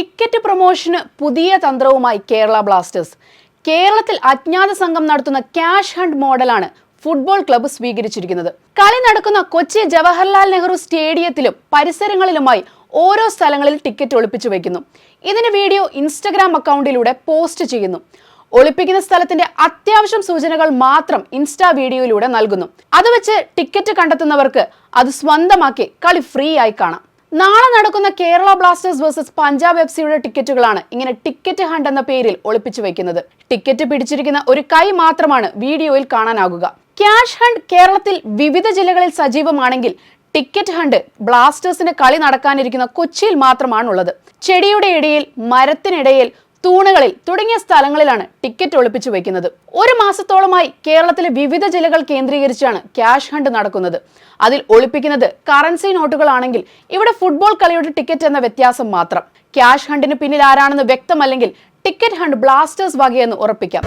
Ticket പ്രൊമോഷന് പുതിയ തന്ത്രവുമായി Kerala Blasters. കേരളത്തിൽ അജ്ഞാത സംഘം നടത്തുന്ന ക്യാഷ് ഹണ്ട് മോഡലാണ് ഫുട്ബോൾ ക്ലബ്ബ് സ്വീകരിച്ചിരിക്കുന്നത്. കളി നടക്കുന്ന കൊച്ചി ജവഹർലാൽ നെഹ്റു സ്റ്റേഡിയത്തിലും പരിസരങ്ങളിലുമായി ഓരോ സ്ഥലങ്ങളിൽ ടിക്കറ്റ് ഒളിപ്പിച്ചു വയ്ക്കുന്നു ഇതിന് വീഡിയോ ഇൻസ്റ്റഗ്രാം അക്കൗണ്ടിലൂടെ പോസ്റ്റ് ചെയ്യുന്നു. ഒളിപ്പിക്കുന്ന സ്ഥലത്തിന്റെ അത്യാവശ്യം സൂചനകൾ മാത്രം ഇൻസ്റ്റാ വീഡിയോയിലൂടെ നൽകുന്നു. അത് വെച്ച് ടിക്കറ്റ് കണ്ടെത്തുന്നവർക്ക് അത് സ്വന്തമാക്കി കളി ഫ്രീ ആയി കാണാം. നാളെ നടക്കുന്ന Kerala Blasters versus Punjab F സിയുടെ ടിക്കറ്റുകളാണ് ഇങ്ങനെ ടിക്കറ്റ് ഹണ്ട് എന്ന പേരിൽ ഒളിപ്പിച്ചു വെക്കുന്നത്. ടിക്കറ്റ് പിടിച്ചിരിക്കുന്ന ഒരു കൈ മാത്രമാണ് വീഡിയോയിൽ കാണാനാകുക. ക്യാഷ് ഹണ്ട് കേരളത്തിൽ വിവിധ ജില്ലകളിൽ സജീവമാണെങ്കിൽ ടിക്കറ്റ് ഹണ്ട് ബ്ലാസ്റ്റേഴ്സിന് കളി നടക്കാനിരിക്കുന്ന കൊച്ചിയിൽ മാത്രമാണുള്ളത്. ചെടിയുടെ ഇടയിൽ മരത്തിനിടയിൽ തൂണുകളിൽ തുടങ്ങിയ സ്ഥലങ്ങളിലാണ് ടിക്കറ്റ് ഒളിപ്പിച്ചു വെക്കുന്നത്. ഒരു മാസത്തോളമായി കേരളത്തിലെ വിവിധ ജില്ലകൾ കേന്ദ്രീകരിച്ചാണ് ക്യാഷ് ഹണ്ട് നടക്കുന്നത്. അതിൽ ഒളിപ്പിക്കുന്നത് കറൻസി നോട്ടുകളാണെങ്കിൽ ഇവിടെ ഫുട്ബോൾ കളിയുടെ ടിക്കറ്റ് എന്ന വ്യത്യാസം മാത്രം. ക്യാഷ് ഹണ്ടിന് പിന്നിൽ ആരാണെന്ന് വ്യക്തമല്ലെങ്കിൽ ടിക്കറ്റ് ഹണ്ട് ബ്ലാസ്റ്റേഴ്സ് വകയെന്ന് ഉറപ്പിക്കാം.